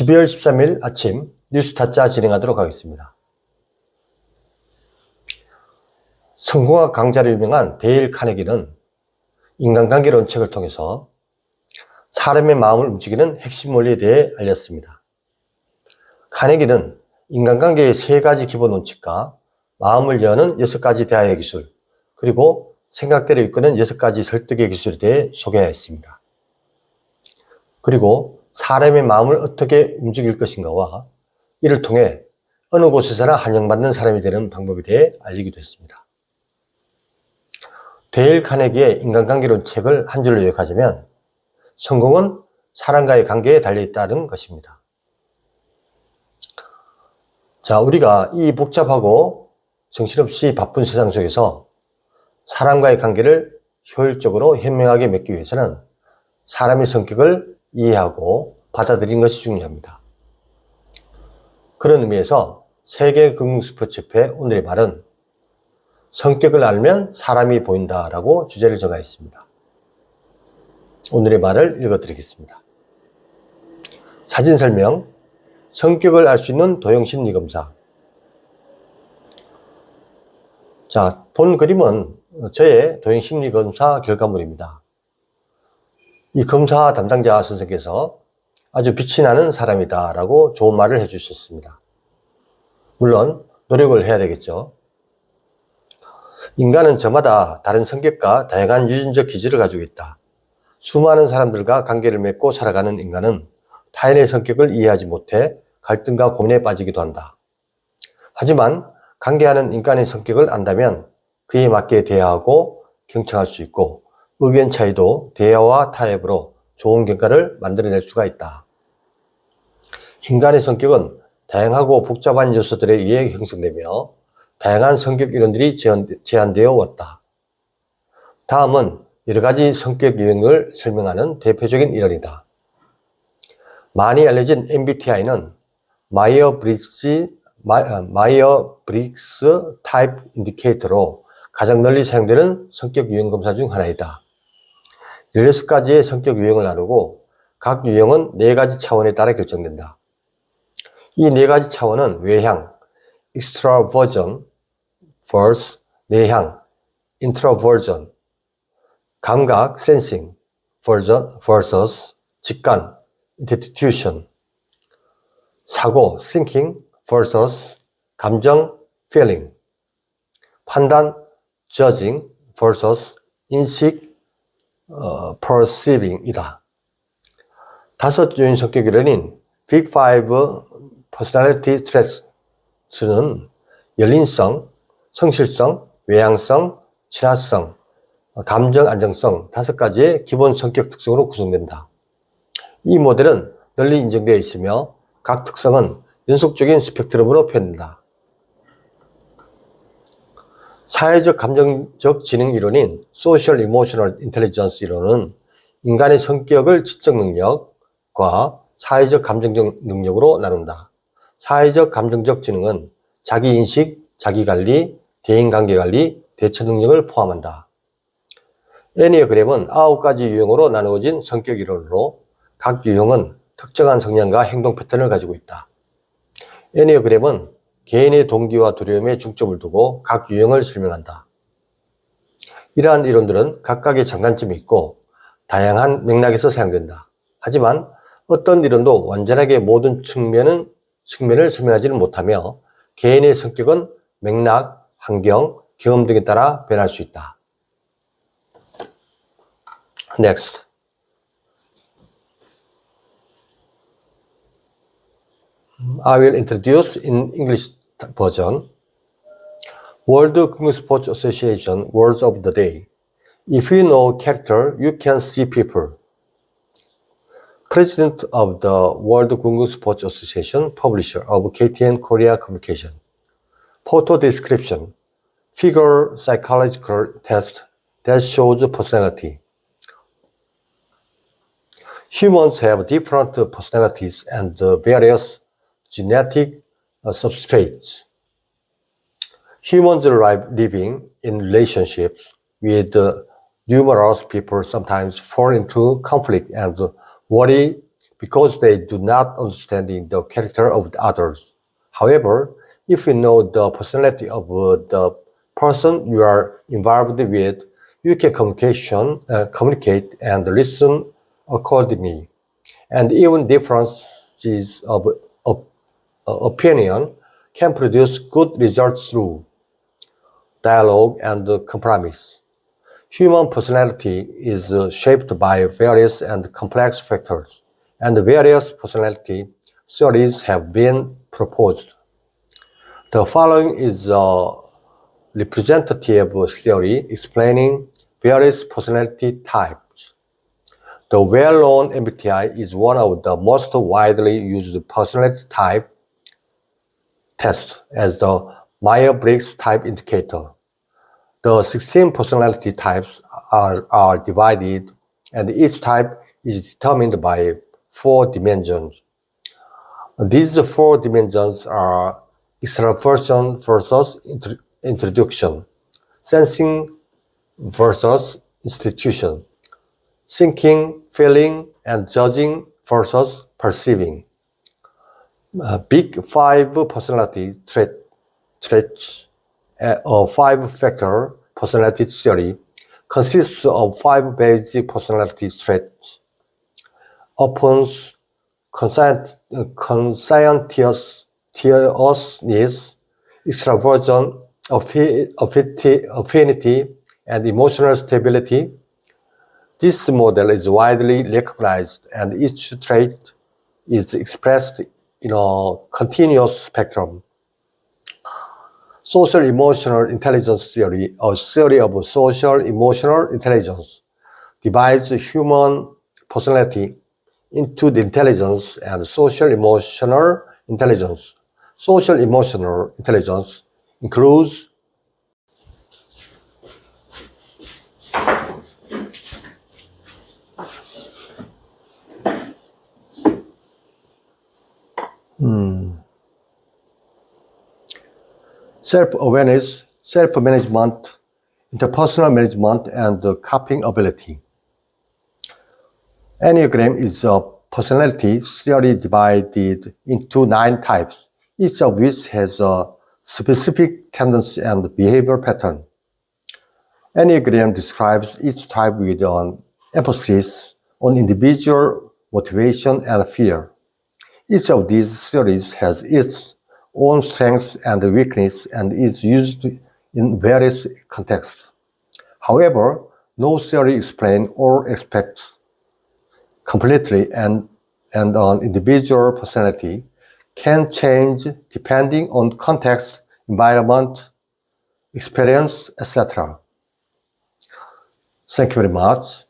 12월 13일 아침 뉴스 타짜 진행하도록 하겠습니다. 성공학 강자로 유명한 데일 카네기는 인간관계론 책을 통해서 사람의 마음을 움직이는 핵심 원리에 대해 알렸습니다. 카네기는 인간관계의 세 가지 기본 원칙과 마음을 여는 여섯 가지 대화의 기술, 그리고 생각대로 이끄는 여섯 가지 설득의 기술에 대해 소개하였습니다. 그리고 사람의 마음을 어떻게 움직일 것인가와 이를 통해 어느 곳에서나 환영받는 사람이 되는 방법에 대해 알리기도 했습니다. 데일 카네기의 인간관계론 책을 한 줄로 요약하자면 성공은 사람과의 관계에 달려있다는 것입니다. 자, 우리가 이 복잡하고 정신없이 바쁜 세상 속에서 사람과의 관계를 효율적으로 현명하게 맺기 위해서는 사람의 성격을 이해하고 받아들이는 것이 중요합니다. 그런 의미에서 세계 금융 스포츠협회 오늘의 말은 성격을 알면 사람이 보인다라고 주제를 정하였습니다. 오늘의 말을 읽어드리겠습니다. 사진 설명, 성격을 알 수 있는 도형 심리 검사. 자, 본 그림은 저의 도형 심리 검사 결과물입니다. 이 검사 담당자 선생께서 아주 빛이 나는 사람이다 라고 좋은 말을 해주셨습니다. 물론 노력을 해야 되겠죠. 인간은 저마다 다른 성격과 다양한 유전적 기질을 가지고 있다. 수많은 사람들과 관계를 맺고 살아가는 인간은 타인의 성격을 이해하지 못해 갈등과 고민에 빠지기도 한다. 하지만 관계하는 인간의 성격을 안다면 그에 맞게 대화하고 경청할 수 있고 의견 차이도 대화와 타협으로 좋은 결과를 만들어낼 수가 있다. 인간의 성격은 다양하고 복잡한 요소들에 의해 형성되며 다양한 성격 이론들이 제한되어 왔다. 다음은 여러 가지 성격 유형을 설명하는 대표적인 이론이다. 많이 알려진 MBTI는 마이어 브릭스 마이어 브릭스 타입 인디케이터로 가장 널리 사용되는 성격 유형 검사 중 하나이다. 16가지의 성격 유형을 나누고 각 유형은 4가지 차원에 따라 결정된다. 이 4가지 차원은 외향, extraversion, verse, 내향, introversion, 감각, sensing, versus, 직관, institution, 사고, thinking, versus, 감정, feeling, 판단, judging, versus, 인식, 어, perceiving이다. 다섯 요인 성격 이론인 Big Five Personality Traits는 열린성, 성실성, 외향성, 친화성, 감정 안정성 다섯 가지의 기본 성격 특성으로 구성된다. 이 모델은 널리 인정되어 있으며 각 특성은 연속적인 스펙트럼으로 표현된다. 사회적 감정적 지능 이론인 Social Emotional Intelligence 이론은 인간의 성격을 지적 능력과 사회적 감정적 능력으로 나눈다. 사회적 감정적 지능은 자기 인식, 자기 관리, 대인 관계 관리, 대처 능력을 포함한다. 애니어그램은 아홉 가지 유형으로 나누어진 성격 이론으로 각 유형은 특정한 성향과 행동 패턴을 가지고 있다. 애니어그램은 개인의 동기와 두려움에 중점을 두고 각 유형을 설명한다. 이러한 이론들은 각각의 장단점이 있고 다양한 맥락에서 사용된다. 하지만 어떤 이론도 완전하게 모든 측면은, 측면을 설명하지는 못하며 개인의 성격은 맥락, 환경, 경험 등에 따라 변할 수 있다. Next. I will introduce in English version World Kung Sports Association Words of the Day. If you know character, you can see people. President of the World Kung Sports Association, publisher of KTN Korea Communication. Photo description. Figure psychological test that shows personality. Humans have different personalities and various genetic substrates. Humans live living in relationships with uh, numerous people sometimes fall into conflict and worry because they do not understand the character of the others. However, if you know the personality of uh, the person you are involved with, you can communication, uh, communicate and listen accordingly. And even differences of, uh, opinion can produce good results through dialogue and compromise. Human personality is uh, shaped by various and complex factors, and various personality theories have been proposed. The following is a representative theory explaining various personality types. The well-known MBTI is one of the most widely used personality type tests as the Myers-Briggs type indicator. The 16 personality types are, are divided, and each type is determined by four dimensions. These four dimensions are extraversion versus intro- introduction, sensing versus institution, thinking, feeling, and judging versus perceiving. Big five personality trait, traits, uh, or five factor personality theory consists of five basic personality traits. Conscient, uh, conscientiousness, extraversion, affinity, affinity, and emotional stability. This model is widely recognized, and each trait is expressed in a continuous spectrum. Social emotional intelligence theory, or theory of social emotional intelligence, divides human personality into the intelligence and social emotional intelligence. Social emotional intelligence includes Hmm. self-awareness, self-management, interpersonal management, and coping ability. Enneagram is a personality theory divided into nine types, each of which has a specific tendency and behavior pattern. Enneagram describes each type with an emphasis on individual motivation and fear. Each of these theories has its own strengths and weakness and is used in various contexts. However, no theory explains all aspects completely and, and an individual personality can change depending on context, environment, experience, etc. Thank you very much.